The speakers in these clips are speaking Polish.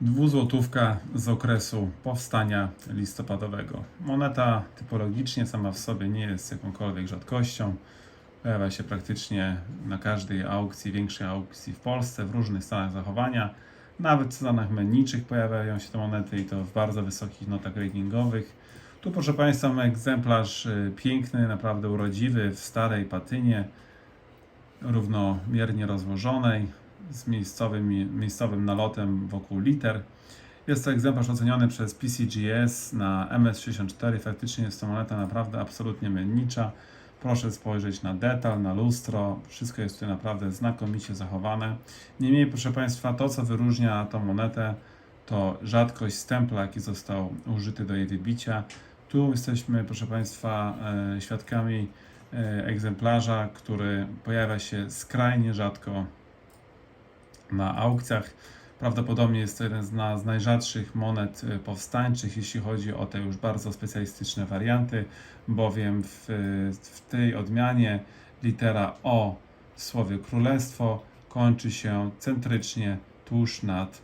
Dwuzłotówka z okresu powstania listopadowego. Moneta typologicznie sama w sobie nie jest jakąkolwiek rzadkością. Pojawia się praktycznie na każdej aukcji, większej aukcji w Polsce, w różnych stanach zachowania. Nawet w stanach menniczych pojawiają się te monety i to w bardzo wysokich notach ratingowych. Tu proszę Państwa mamy egzemplarz y, piękny, naprawdę urodziwy, w starej patynie, równomiernie rozłożonej, z miejscowym, miejscowym nalotem wokół liter. Jest to egzemplarz oceniony przez PCGS na MS64. Faktycznie jest to moneta naprawdę absolutnie mennicza. Proszę spojrzeć na detal, na lustro. Wszystko jest tutaj naprawdę znakomicie zachowane. Niemniej, proszę Państwa, to co wyróżnia tą monetę, to rzadkość stempla, jaki został użyty do jej wybicia. Tu jesteśmy, proszę Państwa, e, świadkami e, egzemplarza, który pojawia się skrajnie rzadko na aukcjach. Prawdopodobnie jest to jeden z, na, z najrzadszych monet y, powstańczych, jeśli chodzi o te już bardzo specjalistyczne warianty, bowiem w, w tej odmianie litera O w słowie królestwo kończy się centrycznie tuż nad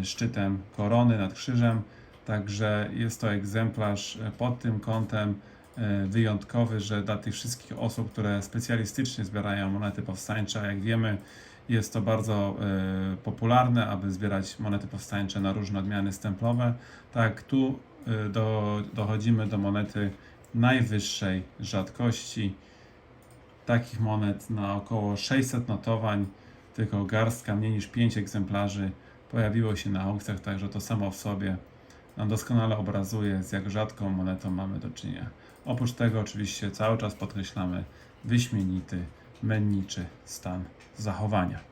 y, szczytem korony, nad krzyżem. Także jest to egzemplarz y, pod tym kątem y, wyjątkowy, że dla tych wszystkich osób, które specjalistycznie zbierają monety powstańcze, jak wiemy, jest to bardzo y, popularne, aby zbierać monety powstańcze na różne odmiany stemplowe. Tak, tu y, do, dochodzimy do monety najwyższej rzadkości. Takich monet na około 600 notowań, tylko garstka, mniej niż 5 egzemplarzy pojawiło się na aukcjach, także to samo w sobie nam doskonale obrazuje, z jak rzadką monetą mamy do czynienia. Oprócz tego, oczywiście, cały czas podkreślamy wyśmienity, menniczy stan zachowania.